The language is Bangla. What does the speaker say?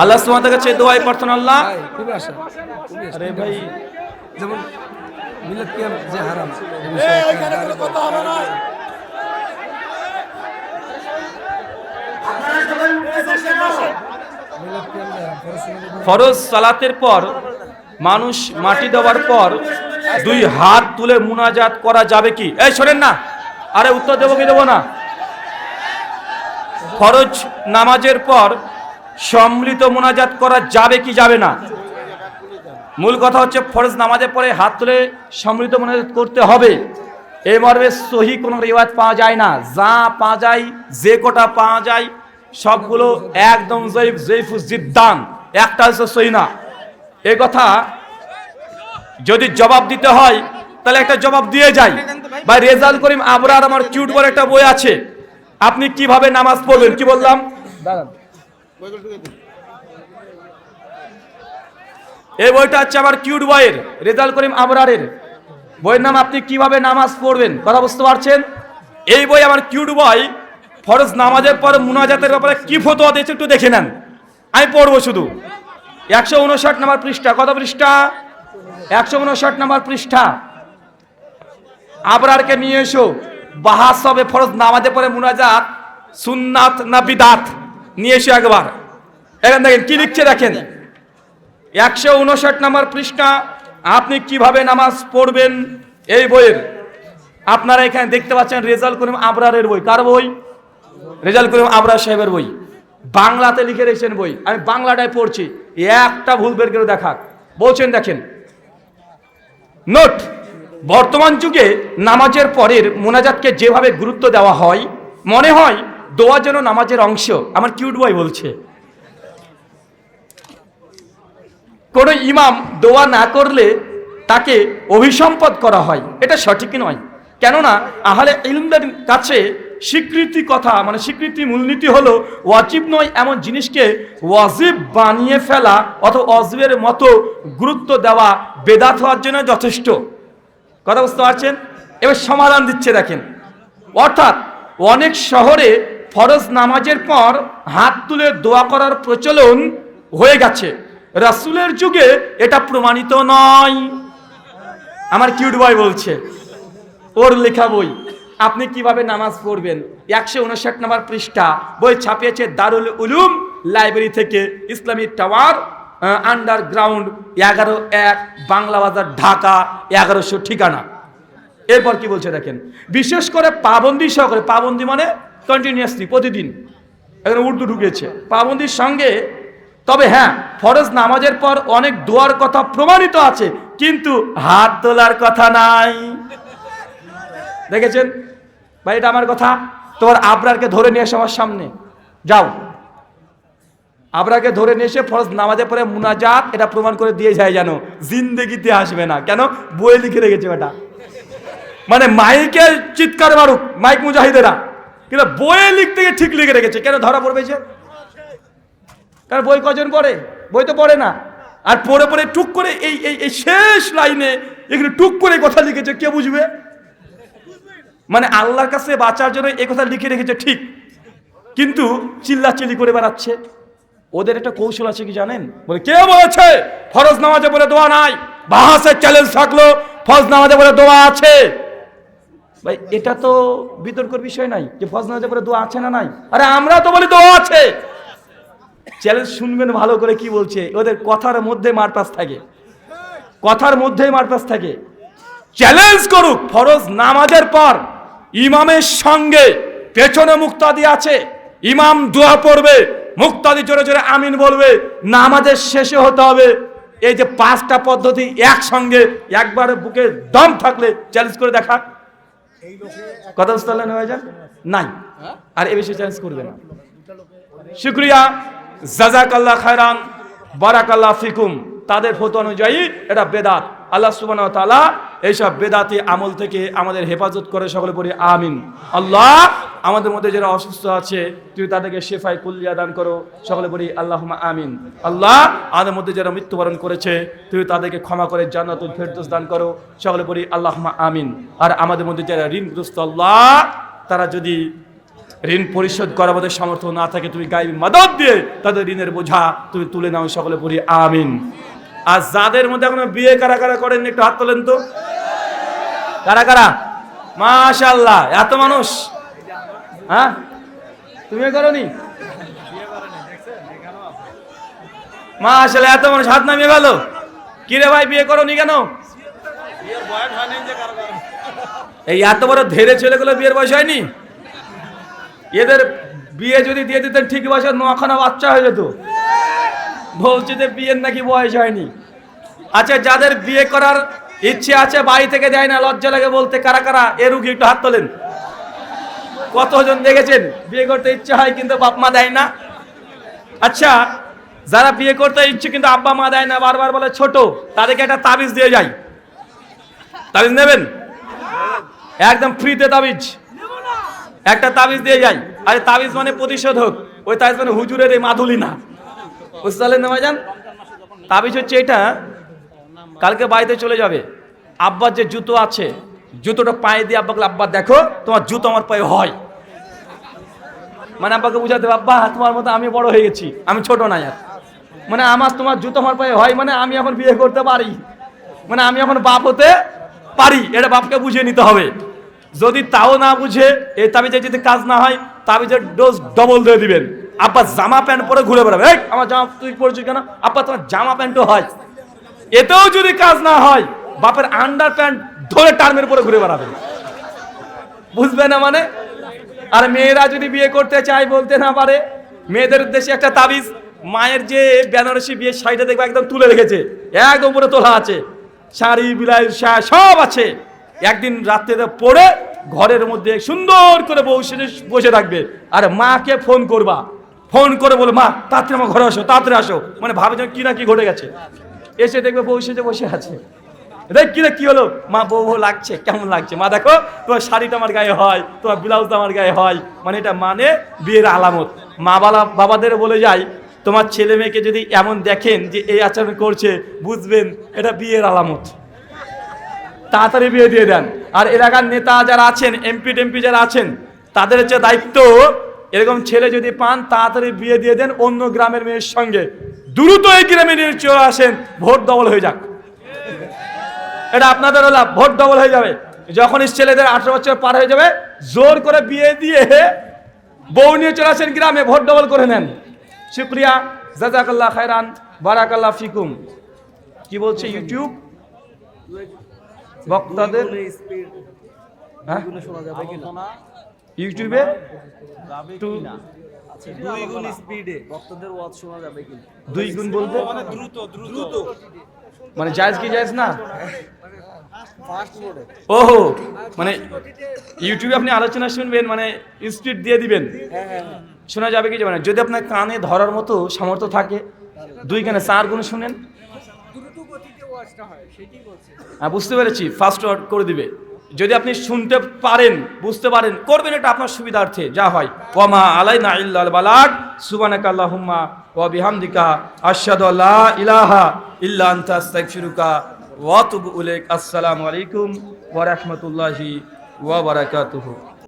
আল্লাহ তোমাদের কাছে দোয়াই প্রার্থনা আল্লাহ। আশা আরে ভাই। যেমন মিলাদ কিয়াম যে হারাম ফরজ সালাতের পর মানুষ মাটি দেওয়ার পর দুই হাত তুলে মুনাজাত করা যাবে কি? এই শোনেন না। আরে উত্তর দেবো কি দেবো না? ফরজ নামাজের পর সম্মিলিত মোনাজাত করা যাবে কি যাবে না? মূল কথা হচ্ছে ফরজ নামাজের পরে হাত তুলে সম্মিলিত মোনাজাত করতে হবে। এই মর্মে সহি কোনো রেওয়াজ পাওয়া যায় না। যা পাওয়া যায়, যে কটা পাওয়া যায়, সবগুলো একদম জয়ীফ, জয়ীফু জিদ্দান একটা হচ্ছে সহি না। এ কথা যদি জবাব দিতে হয়, তাহলে একটা জবাব দিয়ে যাই। ভাই রেজাল করিম আবরার আমার কিউট বলে একটা বই আছে। আপনি কীভাবে নামাজ পড়বেন কি বললাম? এই বইটা হচ্ছে আমার কিউট বইয়ের রেজাল করিম আবরারের বইয়ের নাম আপনি কীভাবে নামাজ পড়বেন? কথা বুঝতে পারছেন? এই বই আমার কিউট বই ফরজ নামাজের পর মুনাজাতের ব্যাপারে কি ফতোয়া দিয়েছে একটু দেখে নেন। আমি পড়ব শুধু। একশো উনষাট নাম্বার পৃষ্ঠা কত পৃষ্ঠা? একশো উনষাট নাম্বার পৃষ্ঠা। আবরারকে নিয়ে এসো। বাহাস হবে, ফরজ নামাজে পরে মুনাজাত, সুন্নাত না বিদাত? নিয়ে এসো একবার। এখান দেখেন, কি লিখছে দেখেন? একশো উনষাট নাম্বার পৃষ্ঠা, আপনি কীভাবে নামাজ পড়বেন? এই বইয়ের। আপনারা এখানে দেখতে পাচ্ছেন রেজাল করিম আবরারের বই। কার বই? রেজাল করিম আবরার সাহেবের বই। বাংলাতে লিখে রেখেছেন বই। আমি বাংলাটায় পড়ছি। একটা ভুল বের করে দেখাক। বলছেন দেখেন। নোট। বর্তমান যুগে নামাজের পরের মোনাজাতকে যেভাবে গুরুত্ব দেওয়া হয়, মনে হয় দোয়া যেন নামাজের অংশ, আমার কিউট বয় বলছে। কোনো ইমাম দোয়া না করলে তাকে অভিসম্পদ করা হয়, এটা সঠিক নয়। কেননা আহলে ইলমদের কাছে স্বীকৃতি কথা মানে স্বীকৃতি মূলনীতি হলো ওয়াজিব নয় এমন জিনিসকে ওয়াজিব বানিয়ে ফেলা অথবা অজবের মতো গুরুত্ব দেওয়া, বেদাত হওয়ার জন্য যথেষ্ট। কথা বুঝতে পারছেন? এবার সমাধান দিচ্ছে, দেখেন। অর্থাৎ অনেক শহরে ফরজ নামাজের পর হাত তুলে দোয়া করার প্রচলন হয়ে গেছে। রাসূলের যুগে এটা প্রমাণিত নয়। আমার কিউট বয় বলছে, ওর লেখা বই, আপনি কীভাবে নামাজ পড়বেন? একশো উনষাট নম্বর পৃষ্ঠা, বই ছাপিয়েছে দারুল উলুম লাইব্রেরি থেকে ইসলামী টাওয়ার আন্ডারগ্রাউন্ড এগারো এক, বাংলা বাজার, ঢাকা, এগারোশো ঠিকানা। এরপর কি বলছে দেখেন? বিশেষ করে পাবন্দি সহকারে, পাবন্দি মানে কন্টিনিউয়াসলি প্রতিদিন। এখানে উর্দু ঢুকেছে। পাবন্দির সঙ্গে, তবে হ্যাঁ ফরজ নামাজের পর অনেক দোয়ার কথা প্রমাণিত আছে, কিন্তু হাত তোলার কথা নাই। দেখেছেন? ভাই, এটা আমার কথা? তোমার আবরারকে ধরে নিয়ে এসে আমার সামনে। যাও। আবরাকে ধরে নিয়ে এসে ফরজ নামাজের পরে মুনাজাত এটা প্রমাণ করে দিয়ে যায় জানো জিন্দেগিতে আসবে না। কেন? বই লিখে রেখেছে বেটা। মানে মাইকে চিৎকার মারুক, মাইক মুজাহিদেরা। কিন্তু বইয়ে লিখতে গিয়ে ঠিক লিখে রেখেছে। কেন ধরা পড়বে যে? কারণ বই কজন পড়ে? বই তো পড়ে না। আর পড়ে পড়ে টুক করে এই এই শেষ লাইনে এখানে টুক করে কথা লিখেছে। কে বুঝবে? মানে আল্লাহর কাছে বাঁচার জন্য এই কথা লিখে রেখেছে ঠিক। কিন্তু চিল্লাচিল্লি করে বেড়াচ্ছে। ওদের একটা কৌশল আছে কি জানেন? বলে কে বলেছে? ফরজ নামাজে বলে দোয়া নাই। বাহাসের চ্যালেঞ্জ থাকল ফরজ নামাজে বলে দোয়া আছে। ভাই এটা তো বিতর্কের বিষয় নাই যে ফরজ নামাজে বলে দোয়া আছে না নাই। আরে আমরা তো বলি দোয়া আছে। চ্যালেঞ্জ শুনবেন ভালো করে কি বলছে? ওদের কথার মধ্যে মারপাস থাকে। কথার মধ্যেই মারপাস থাকে। চ্যালেঞ্জ করুক। ফরজ নামাজের পর ইমামের সঙ্গে পেছনে মুক্তাদি আছে। ইমাম দোয়া পড়বে। মুক্তাদি জোরে জোরে আমিন বলবে, নামাজের শেষে হতে হবে। এই যে পাঁচটা পদ্ধতি একসঙ্গে, একবার বুকে দম থাকলে চ্যালেঞ্জ করে দেখা। কথা বুঝতে হয়ে যান নাই। আর এ বিষয়ে চ্যালেঞ্জ করবে না। শুক্রিয়া। জাজাকাল্লাহ খায়রান, বারাকাল্লাহ ফিকুম। তাদের ফটো অনুযায়ী এটা বেদাত। আল্লাহ সুবহানাহু ওয়া তাআলা এইসব বেদাতি আমল থেকে আমাদের হেফাজত করে সকলে পড়ি, আমিন। আল্লাহ আমাদের মধ্যে যারা অসুস্থ আছে তুই তাদেরকে শেফাই কুল্লিয়া দান করো, সকলে পড়ি, আল্লাহুম্মা আমিন। আল্লাহ আমাদের মধ্যে যারা মৃত্যুবরণ করেছে তুই তাদেরকে ক্ষমা করে জান্নাতুল ফেরদৌস দান করো, সকলে পড়ি, আল্লাহুম্মা আমিন। আর আমাদের মধ্যে যারা ঋণগ্রস্ত, আল্লাহ তারা যদি ঋণ পরিশোধ করার মধ্যে সামর্থ্য না থাকে, তুমি গাইবি মাদত দিয়ে তাদের ঋণের বোঝা তুমি তুলে নাও, সকলে পড়ি, আমিন। আর যাদের মধ্যে এখনও বিয়ে কারা কারা করেন একটু হাত তোলেন তো। কারা কারা? মাশাল্লাহ এত মানুষ। হ্যাঁ? তুমি করনি? মাশাল্লাহ এত মানুষ, হাত নামিয়ে গেল কিরে ভাই, বিয়ে করনি কেন? এই এত বড় ধেরে ছেলেগুলো বিয়ের বয়স হয়নি? এদের বিয়ে যদি দিয়ে দিতেন, ঠিক বয়সে নখানা বাচ্চা হয়ে যেত। বলছে যে বিয়ের নাকি বয়স হয়নি। আচ্ছা যাদের বিয়ে করার ইচ্ছে আছে বাড়ি থেকে যায় না, লজ্জা লাগে বলতে, কারা কারা? এ রুগী, একটু হাত তোলেন। কতজন দেখেছেন? বিয়ে করতে ইচ্ছে হয়, কিন্তু বাপ মা দেয় না। আচ্ছা যারা বিয়ে করতে ইচ্ছে, কিন্তু আব্বা মা দেয় না, বারবার বলে ছোট, তাদেরকে একটা তাবিজ দিয়ে যায় তাবিজ নেবেন? একদম ফ্রিতে তাবিজ। একটা তাবিজ দিয়ে যাই। আরে তাবিজ মানে প্রতিশোধ হোক ওই তাবিজ মানে হুজুরের এই মাধুলি না। বুঝতে পারলেন না ভাইজান? তাবিজ হচ্ছে এটা কালকে বাড়িতে চলে যাবে। আব্বার যে জুতো আছে, জুতোটা পায়ে দিয়ে আব্বাকে আব্বা, দেখো, তোমার জুতো আমার পায়ে হয়। মানে আব্বাকে বুঝাতে আব্বা, তোমার মতো আমি বড় হয়ে গেছি, আমি ছোট না আর। মানে আমার, তোমার জুতো আমার পায়ে হয় মানে আমি এখন বিয়ে করতে পারি। মানে আমি এখন বাপ হতে পারি, এটা বাপকে বুঝিয়ে নিতে হবে। যদি তাও না বুঝে, এই তাবিজে যদি কাজ না হয়, তাবিজের ডোজ ডবল দিয়ে দিবেন। আব্বা জামা প্যান্ট পরে ঘুরে বেড়াবে। আমার জামা তুই পরেছিস কেন? আব্বা, তোমার জামা প্যান্টও হয়। এতেও যদি কাজ না হয়, বাপের আন্ডার প্যান্ট ধরে টার্মের পরে ঘুরে বেড়াবে। বুঝবে না মানে? আর মেয়েরা যদি বিয়ে করতে চায় বলতে না পারে, মেয়েদের উদ্দেশ্যে একটা তাবিজ, মায়ের যে বেনারসি বিয়ের শাড়িটা দেখবে একদম তুলে রেখেছে একদম উপরে তোলা আছে, শাড়ি বিলাই সব আছে। একদিন রাত্রে পরে ঘরের মধ্যে সুন্দর করে বউ বসে থাকবে। আর মাকে ফোন করবা। ফোন করে বলে, মা, তাড়াতাড়ি আমার ঘরে আসো, তাড়াতাড়ি আসো। মানে ভাবে যেন কি না কি ঘটে গেছে। এসে দেখবে বউ সেজে বসে আছে। দেখ রে, কি হলো? মা, বউ বউ লাগছে, কেমন লাগছে? মা, দেখো, তোমার শাড়িটা আমার গায়ে হয়, তোমার ব্লাউজটা আমার গায়ে হয়। মানে এটা মানে বিয়ের আলামত। মা বালা, বাবাদের বলে যায় তোমার ছেলে মেয়েকে যদি এমন দেখেন যে এই আচরণ করছে, বুঝবেন, এটা বিয়ের আলামত। তাড়াতাড়ি বিয়ে দিয়ে দেন। আর এলাকার নেতা যারা আছেন, এমপি, টেমপি যারা আছেন, তাদের হচ্ছে দায়িত্ব, এরকম ছেলে যদি পান, তাড়াতাড়ি বিয়ে দিয়ে দেন অন্য গ্রামের মেয়ের সঙ্গে। দ্রুত এই গ্রামে চলে আসেন ভোট ডবল হয়ে যাক। এটা আপনাদেরও লাভ ভোট ডবল হয়ে যাবে। যখন এই ছেলেদের আঠারো বছর পার হয়ে যাবে জোর করে বিয়ে দিয়ে বউ নিয়ে চলে আসেন গ্রামে ভোট ডবল করে নেন। শুক্রিয়া জাজাকাল্লাহ খায়রান বারাকাল্লাহ ফিকুম। কি বলছে ইউটিউব? বক্তাদের হ্যাঁ? ইউটিউবে? টু- দুই গুণ স্পিডে। ভক্তদের ওয়াজ শোনা যাবে কি দুই গুণ বলতে? দ্রুত দ্রুত। মানে জায়েজ কি জায়েজ না? ফাস্ট মোডে ওহো মানে ইউটিউবে আপনি আলোচনা শুনবেন মানে স্পিড দিয়ে দিবেন। হ্যাঁ হ্যাঁ শোনা যাবে কি যাবে না যদি আপনার কানে ধরার মতো সামর্থ্য থাকে দুই কানে চার গুণ শুনেন। হ্যাঁ বুঝতে পেরেছি। ফার্স্ট ওয়ার্ড করে দিবে। যদি আপনি শুনতে পারেন, বুঝতে পারেন, করবেন এটা আপনার সুবিধার্থে, যা হয়। ওয়ামা আলাই না ইল্লাল বালাক সুবানাক আল্লাহুম্মা ওয়া বিহামদিকা, আশহাদু আল্লা ইলাহা ইল্লা আনতা, আস্তাগফিরুকা ওয়া আতুবু ইলাইক। আসসালামু আলাইকুম ওয়া রাহমাতুল্লাহি ওয়া বারাকাতুহু।